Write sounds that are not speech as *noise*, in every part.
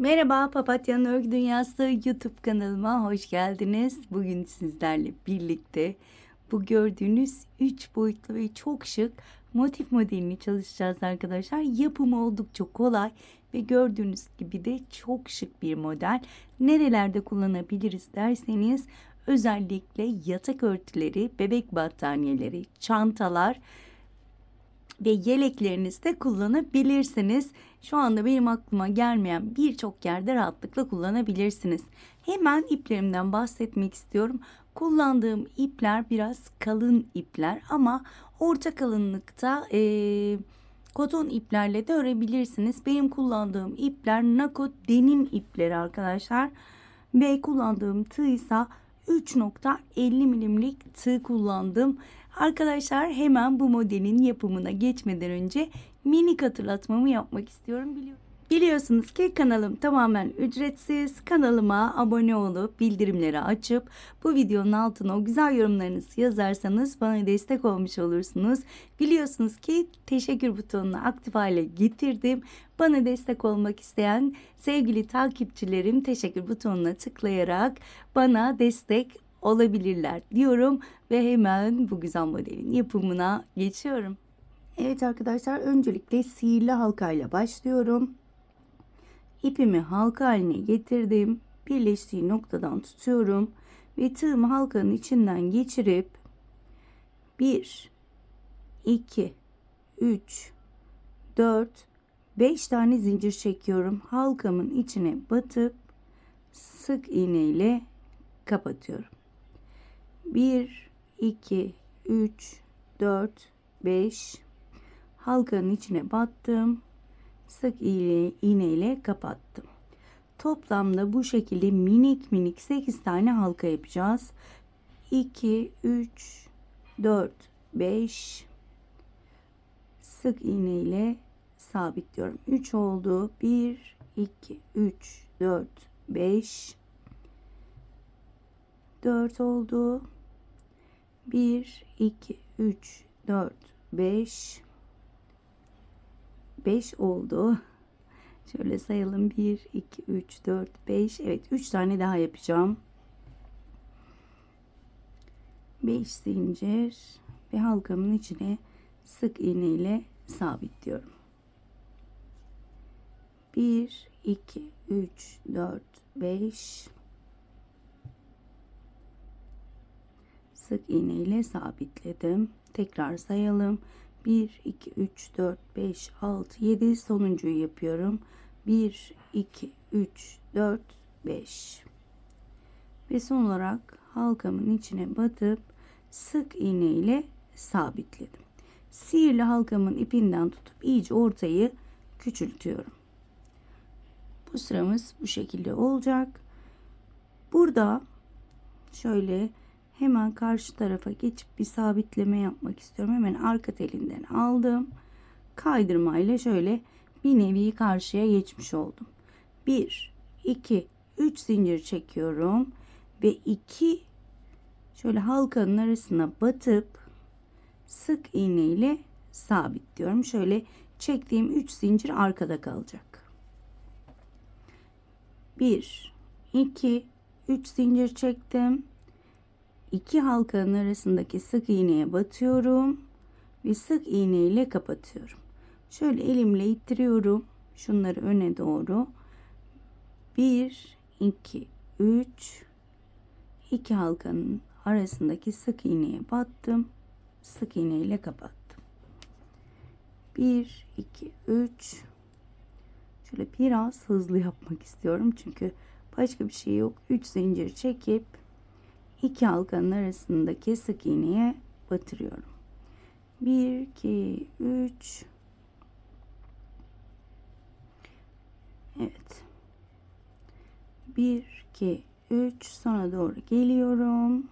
Merhaba Papatya'nın Örgü Dünyası YouTube kanalıma hoş geldiniz. Bugün sizlerle birlikte bu gördüğünüz 3 boyutlu ve çok şık motif modelini çalışacağız arkadaşlar. Yapımı oldukça kolay ve gördüğünüz gibi de çok şık bir model. Nerelerde kullanabiliriz derseniz özellikle yatak örtüleri, bebek battaniyeleri, çantalar, ve yeleklerinizde kullanabilirsiniz. Şu anda benim aklıma gelmeyen birçok yerde rahatlıkla kullanabilirsiniz. Hemen iplerimden bahsetmek istiyorum. Kullandığım ipler biraz kalın ipler ama orta kalınlıkta eee koton iplerle de örebilirsiniz. Benim kullandığım ipler Nako denim ipleri arkadaşlar. Ve kullandığım tığ ise 3.50 milimlik tığ kullandım. Arkadaşlar hemen bu modelin yapımına geçmeden önce minik hatırlatmamı yapmak istiyorum. Biliyorum. Biliyorsunuz ki kanalım tamamen ücretsiz. Kanalıma abone olup bildirimleri açıp bu videonun altına o güzel yorumlarınızı yazarsanız bana destek olmuş olursunuz. Biliyorsunuz ki teşekkür butonunu aktif hale getirdim. Bana destek olmak isteyen sevgili takipçilerim teşekkür butonuna tıklayarak bana destek olabilirler diyorum ve hemen bu güzel modelin yapımına geçiyorum. Evet arkadaşlar öncelikle sihirli halkayla başlıyorum. İpimi halka haline getirdim. Birleştiği noktadan tutuyorum ve tığımı halkanın içinden geçirip 1 2 3 4 5 tane zincir çekiyorum. Halkamın içine batıp sık iğne ile kapatıyorum. 1 2 3 4 5 halkanın içine battım. Sık iğne, iğne kapattım. Toplamda bu şekilde minik minik 8 tane halka yapacağız. 2 3 4 5 sık iğne ile sabitliyorum. 3 oldu. 1 2 3 4 5 4 oldu 1 2 3 4 5 5 oldu. Şöyle sayalım. 1 2 3 4 5. Evet 3 tane daha yapacağım. 5 zincir ve halkamın içine sık iğne ile sabitliyorum. 1 2 3 4 5 sık iğne ile sabitledim. Tekrar sayalım. 1 2 3 4 5 6 7 sonuncuyu yapıyorum. 1 2 3 4 5 ve son olarak halkamın içine batıp sık iğne ile sabitledim. Sihirli halkamın ipinden tutup iyice ortayı küçültüyorum. Bu sıramız bu şekilde olacak. Burada şöyle hemen karşı tarafa geçip bir sabitleme yapmak istiyorum. Hemen arka telinden aldım. Kaydırmayla şöyle bir nevi karşıya geçmiş oldum. 1 2 3 zincir çekiyorum ve 2 şöyle halkanın arasına batıp sık iğne ile sabitliyorum. Şöyle çektiğim 3 zincir arkada kalacak. 1 2 3 zincir çektim iki halkanın arasındaki sık iğneye batıyorum ve sık iğne ile kapatıyorum. Şöyle elimle ittiriyorum. Şunları öne doğru. 1 2 3 iki halkanın arasındaki sık iğneye battım. Sık iğne ile kapattım. 1 2 3 Şöyle biraz hızlı yapmak istiyorum çünkü başka bir şey yok. 3 zincir çekip iki halkanın arasındaki sık iğneye batırıyorum. 1 2 3 Evet. 1 2 3 sona doğru geliyorum.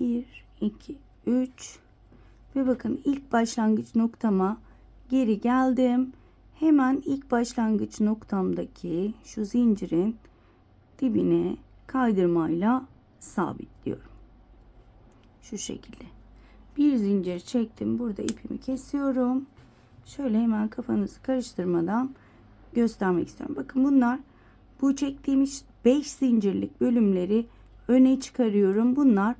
1 2 3 ve bakın ilk başlangıç noktama geri geldim. Hemen ilk başlangıç noktamdaki şu zincirin dibine kaydırmayla sabitliyorum. Şu şekilde. Bir zincir çektim. Burada ipimi kesiyorum. Şöyle hemen kafanızı karıştırmadan göstermek istiyorum. Bakın bunlar bu çektiğimiz 5 zincirlik bölümleri öne çıkarıyorum. Bunlar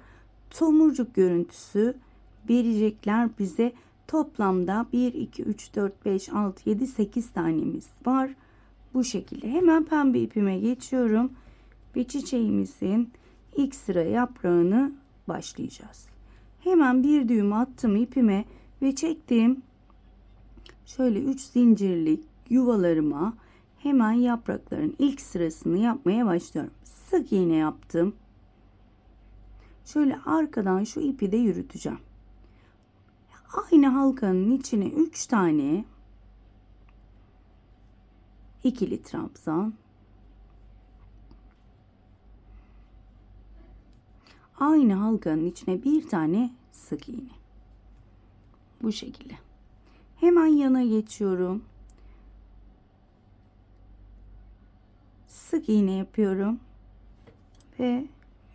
tomurcuk görüntüsü verecekler bize. Toplamda 1, 2, 3, 4, 5, 6, 7, 8 tanemiz var. Bu şekilde. Hemen pembe ipime geçiyorum. Ve çiçeğimizin ilk sıra yaprağını başlayacağız. Hemen bir düğüm attım ipime ve çektiğim şöyle 3 zincirlik yuvalarıma hemen yaprakların ilk sırasını yapmaya başlıyorum. Sık iğne yaptım. Şöyle arkadan şu ipi de yürüteceğim. Aynı halkanın içine 3 tane ikili trabzan aynı halkanın içine bir tane sık iğne. Bu şekilde. Hemen yana geçiyorum. Sık iğne yapıyorum. Ve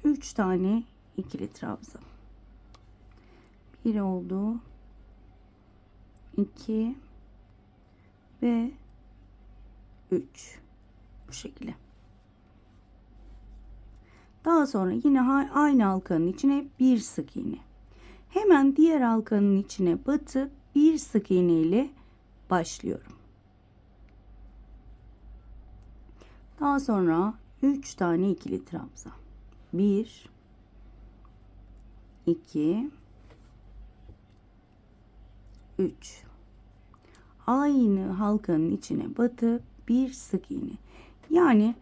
3 tane ikili trabzan. Bir oldu. 2 ve 3 bu şekilde. Daha sonra yine aynı halkanın içine bir sık iğne. Hemen diğer halkanın içine batıp bir sık iğne ile başlıyorum. Daha sonra 3 tane ikili trabzan. 1 2 3 Aynı halkanın içine batıp bir sık iğne. Yani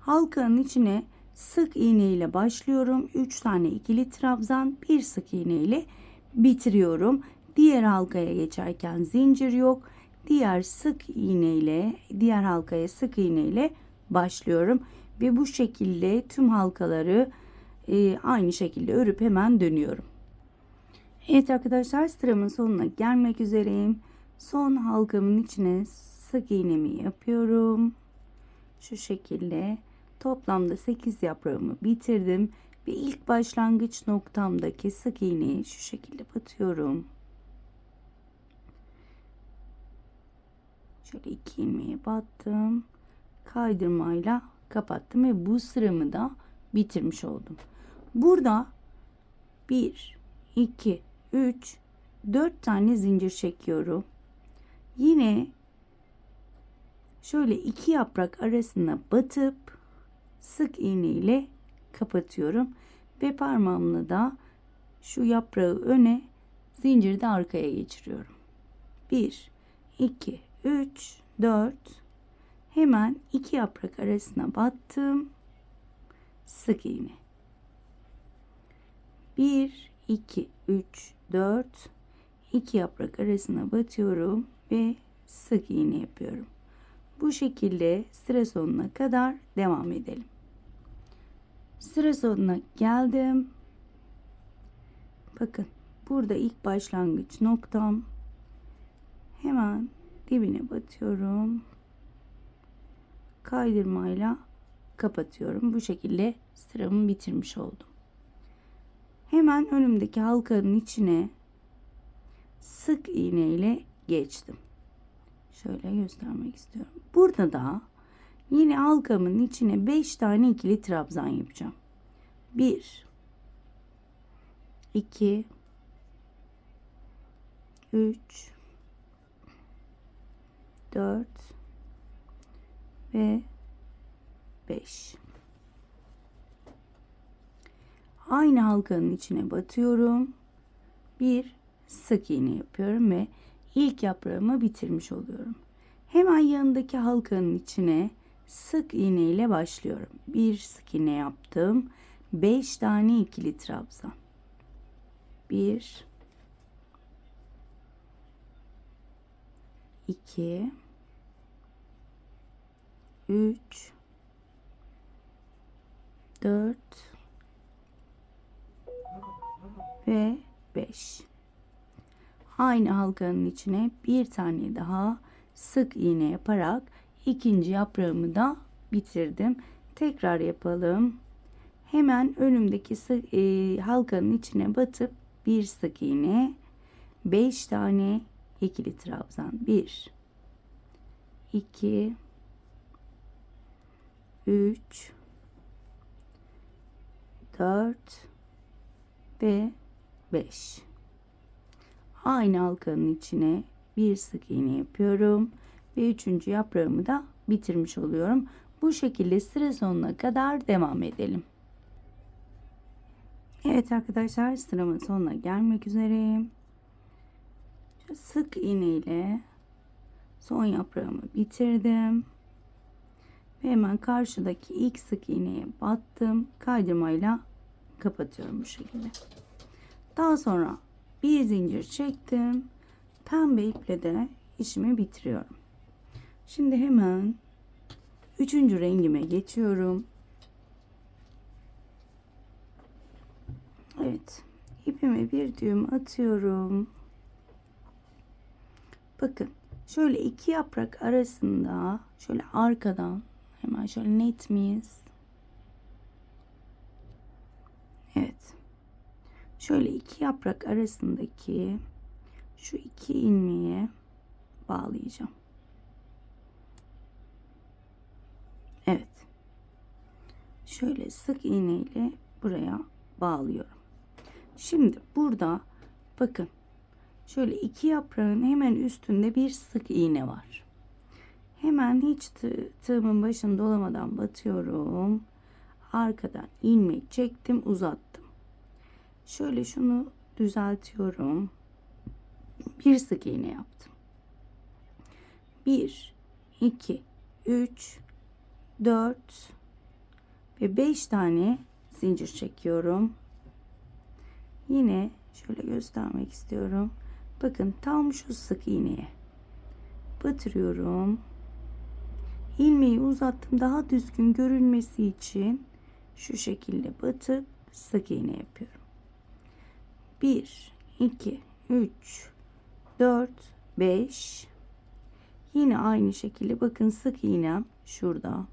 halkanın içine sık iğne ile başlıyorum. 3 tane ikili trabzan, bir sık iğne ile bitiriyorum. Diğer halkaya geçerken zincir yok. Diğer sık iğne ile diğer halkaya sık iğne ile başlıyorum ve bu şekilde tüm halkaları e, aynı şekilde örüp hemen dönüyorum. Evet arkadaşlar sıramın sonuna gelmek üzereyim. Son halkamın içine sık iğnemi yapıyorum. Şu şekilde toplamda 8 yaprağımı bitirdim ve ilk başlangıç noktamdaki sık iğneyi şu şekilde batıyorum. Şöyle iki ilmeğe battım. Kaydırmayla kapattım ve bu sıramı da bitirmiş oldum. Burada 1, 2, 3, 4 tane zincir çekiyorum. Yine şöyle iki yaprak arasına batıp sık iğne ile kapatıyorum ve parmağımla da şu yaprağı öne zinciri de arkaya geçiriyorum. 1 2 3 4 hemen iki yaprak arasına battım. Sık iğne. 1 2 3 4 iki yaprak arasına batıyorum ve sık iğne yapıyorum. Bu şekilde sıra sonuna kadar devam edelim sıra sonuna geldim. Bakın burada ilk başlangıç noktam. Hemen dibine batıyorum. Kaydırmayla kapatıyorum. Bu şekilde sıramı bitirmiş oldum. Hemen önümdeki halkanın içine sık iğne ile geçtim. Şöyle göstermek istiyorum. Burada da yine halkamın içine 5 tane ikili trabzan yapacağım. 1 2 3 4 ve 5 aynı halkanın içine batıyorum. Bir sık iğne yapıyorum ve ilk yaprağımı bitirmiş oluyorum. Hemen yanındaki halkanın içine sık iğne ile başlıyorum. Bir sık iğne yaptım. 5 tane ikili trabzan 1 2 3 4 ve 5 aynı halkanın içine bir tane daha sık iğne yaparak ikinci yaprağımı da bitirdim. Tekrar yapalım. Hemen önümdeki sık, e, halkanın içine batıp bir sık iğne 5 tane ikili trabzan. 1 2 3 4 ve 5 aynı halkanın içine bir sık iğne yapıyorum ve üçüncü yaprağımı da bitirmiş oluyorum. Bu şekilde sıra sonuna kadar devam edelim. Evet arkadaşlar sıramın sonuna gelmek üzereyim. Sık iğne ile son yaprağımı bitirdim. Ve hemen karşıdaki ilk sık iğneye battım. Kaydırmayla kapatıyorum bu şekilde. Daha sonra bir zincir çektim. Pembe iple de işimi bitiriyorum. Şimdi hemen üçüncü rengime geçiyorum. Evet. ipime bir düğüm atıyorum. Bakın şöyle iki yaprak arasında şöyle arkadan hemen şöyle net miyiz? Evet. Şöyle iki yaprak arasındaki şu iki ilmeği bağlayacağım. Evet. Şöyle sık iğne ile buraya bağlıyorum. Şimdi burada bakın şöyle iki yaprağın hemen üstünde bir sık iğne var. Hemen hiç tığ, tığımın başını dolamadan batıyorum. Arkadan ilmek çektim uzattım. Şöyle şunu düzeltiyorum. Bir sık iğne yaptım. 1 2 3 4 ve 5 tane zincir çekiyorum. Yine şöyle göstermek istiyorum. Bakın tam şu sık iğneye batırıyorum. İlmeği uzattım daha düzgün görünmesi için şu şekilde batıp sık iğne yapıyorum. 1 2 3 4 5 Yine aynı şekilde bakın sık iğnem şurada.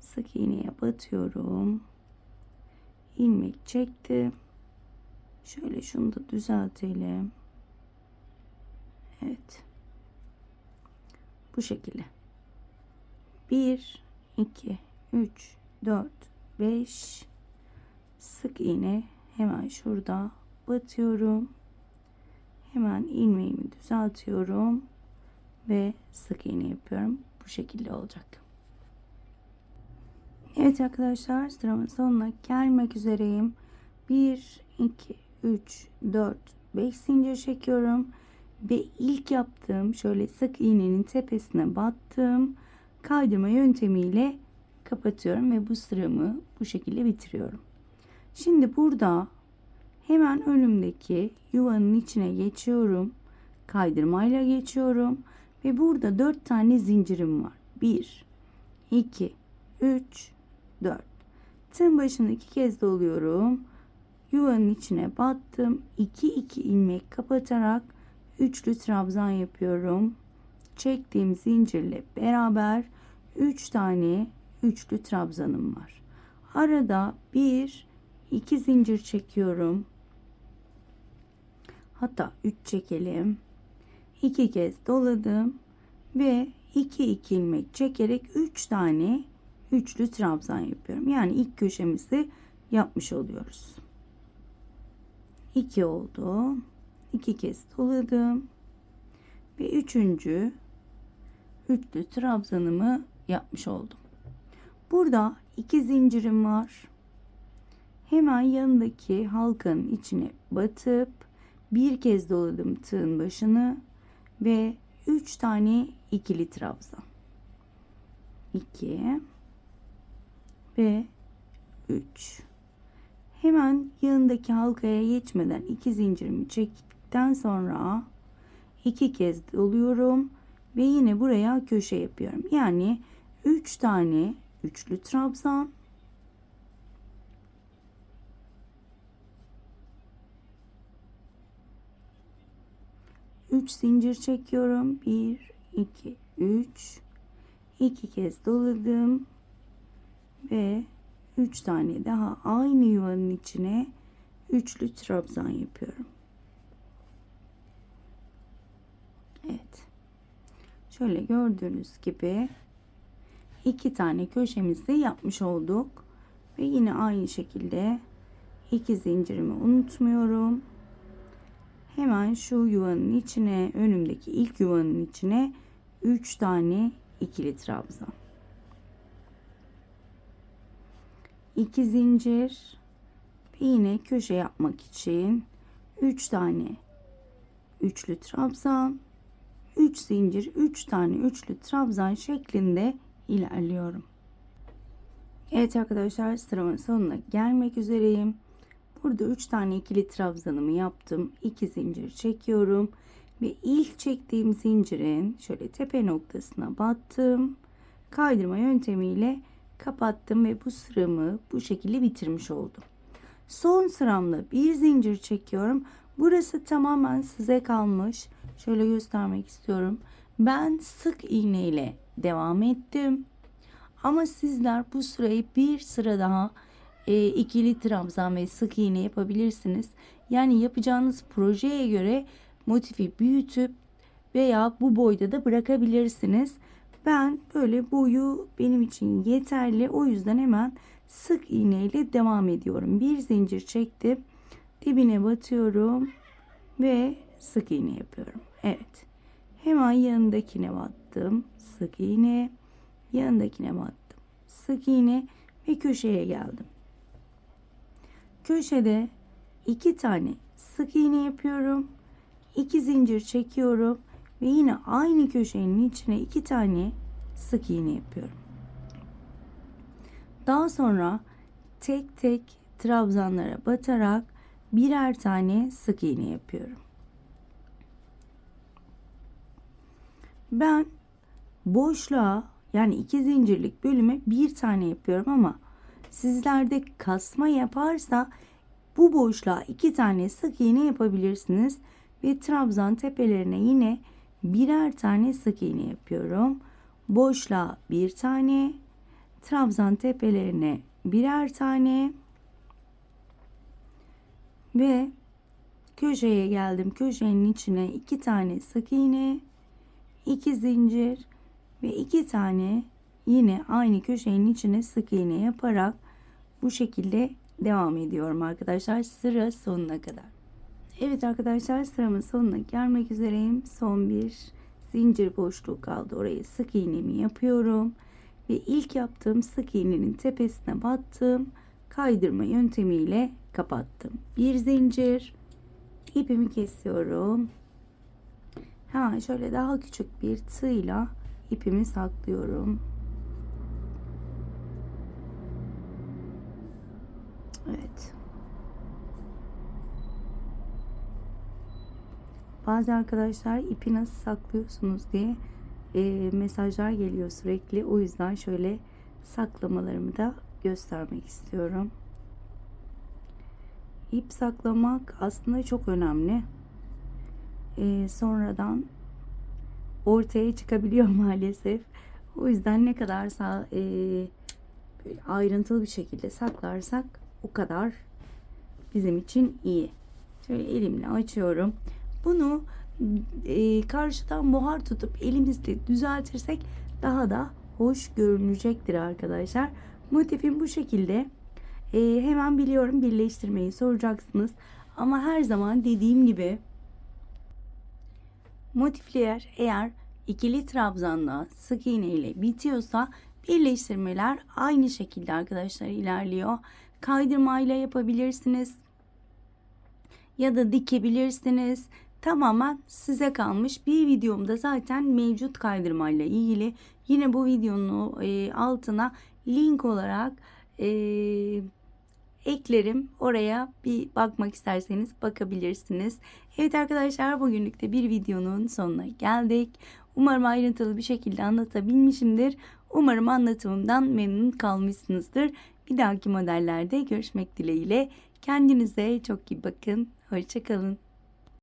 Sık iğneye batıyorum. ilmek çektim. Şöyle şunu da düzeltelim. Evet. Bu şekilde. 1 2 3 4 5 sık iğne hemen şurada batıyorum. Hemen ilmeğimi düzeltiyorum ve sık iğne yapıyorum. Bu şekilde olacak. Evet arkadaşlar sıramın sonuna gelmek üzereyim. 1 2 3 4 5 zincir çekiyorum ve ilk yaptığım şöyle sık iğnenin tepesine battım. Kaydırma yöntemiyle kapatıyorum ve bu sıramı bu şekilde bitiriyorum. Şimdi burada hemen önümdeki yuvanın içine geçiyorum. Kaydırmayla geçiyorum ve burada 4 tane zincirim var. 1 2 3 4 Tığın başını iki kez doluyorum. Yuvanın içine battım. 2 2 ilmek kapatarak üçlü trabzan yapıyorum. Çektiğim zincirle beraber 3 tane üçlü trabzanım var. Arada 1 2 zincir çekiyorum. Hatta 3 çekelim. 2 kez doladım ve 2 2 ilmek çekerek 3 tane üçlü trabzan yapıyorum. Yani ilk köşemizi yapmış oluyoruz. 2 oldu. 2 kez doladım. Ve üçüncü üçlü trabzanımı yapmış oldum. Burada iki zincirim var. Hemen yanındaki halkanın içine batıp bir kez doladım tığın başını ve üç tane ikili trabzan. 2 ve 3 hemen yanındaki halkaya geçmeden iki zincirimi çektikten sonra iki kez doluyorum ve yine buraya köşe yapıyorum. Yani 3 tane üçlü trabzan Üç zincir çekiyorum. Bir, iki, üç. iki kez doladım ve 3 tane daha aynı yuvanın içine üçlü trabzan yapıyorum. Evet. şöyle gördüğünüz gibi iki tane köşemizi yapmış olduk. Ve yine aynı şekilde iki zincirimi unutmuyorum. Hemen şu yuvanın içine, önümdeki ilk yuvanın içine 3 tane ikili trabzan. 2 zincir yine köşe yapmak için 3 tane üçlü trabzan, 3 zincir, 3 tane üçlü trabzan şeklinde ilerliyorum. Evet arkadaşlar sıramın sonuna gelmek üzereyim. Burada 3 tane ikili trabzanımı yaptım. 2 zincir çekiyorum ve ilk çektiğim zincirin şöyle tepe noktasına battım. Kaydırma yöntemiyle kapattım ve bu sıramı bu şekilde bitirmiş oldum. Son sıramda bir zincir çekiyorum. Burası tamamen size kalmış. Şöyle göstermek istiyorum. Ben sık iğne ile devam ettim. Ama sizler bu sırayı bir sıra daha e, ikili trabzan ve sık iğne yapabilirsiniz. Yani yapacağınız projeye göre motifi büyütüp veya bu boyda da bırakabilirsiniz. Ben böyle boyu benim için yeterli. O yüzden hemen sık iğne ile devam ediyorum. Bir zincir çektim. Dibine batıyorum ve sık iğne yapıyorum. Evet. Hemen yanındakine battım. Sık iğne. Yanındakine battım. Sık iğne ve köşeye geldim. Köşede iki tane sık iğne yapıyorum. iki zincir çekiyorum ve yine aynı köşenin içine iki tane sık iğne yapıyorum. Daha sonra tek tek trabzanlara batarak birer tane sık iğne yapıyorum. Ben boşluğa yani iki zincirlik bölüme bir tane yapıyorum ama sizlerde kasma yaparsa bu boşluğa iki tane sık iğne yapabilirsiniz ve trabzan tepelerine yine birer tane sık iğne yapıyorum. Boşluğa bir tane, trabzan tepelerine birer tane ve köşeye geldim. Köşenin içine iki tane sık iğne, iki zincir ve iki tane yine aynı köşenin içine sık iğne yaparak bu şekilde devam ediyorum arkadaşlar sıra sonuna kadar. Evet arkadaşlar sıramın sonuna gelmek üzereyim. Son bir zincir boşluğu kaldı. Oraya sık iğnemi yapıyorum ve ilk yaptığım sık iğnenin tepesine battım. Kaydırma yöntemiyle kapattım. Bir zincir ipimi kesiyorum. Hemen şöyle daha küçük bir tığla ipimi saklıyorum. Evet. Bazı arkadaşlar ipi nasıl saklıyorsunuz diye e, mesajlar geliyor sürekli. O yüzden şöyle saklamalarımı da göstermek istiyorum. İp saklamak aslında çok önemli. E, sonradan ortaya çıkabiliyor *laughs* maalesef. O yüzden ne kadarsa e, ayrıntılı bir şekilde saklarsak o kadar bizim için iyi. Şöyle elimle açıyorum. Bunu e, karşıdan buhar tutup elimizle düzeltirsek daha da hoş görünecektir arkadaşlar. Motifim bu şekilde. E, hemen biliyorum birleştirmeyi soracaksınız. Ama her zaman dediğim gibi motifler eğer ikili trabzanla sık iğne ile bitiyorsa birleştirmeler aynı şekilde arkadaşlar ilerliyor. Kaydırmayla yapabilirsiniz ya da dikebilirsiniz. Tamamen size kalmış. Bir videomda zaten mevcut kaydırmayla ilgili yine bu videonun e, altına link olarak e, eklerim. Oraya bir bakmak isterseniz bakabilirsiniz. Evet arkadaşlar bugünlük de bir videonun sonuna geldik. Umarım ayrıntılı bir şekilde anlatabilmişimdir. Umarım anlatımımdan memnun kalmışsınızdır. Bir dahaki modellerde görüşmek dileğiyle. Kendinize çok iyi bakın. Hoşçakalın.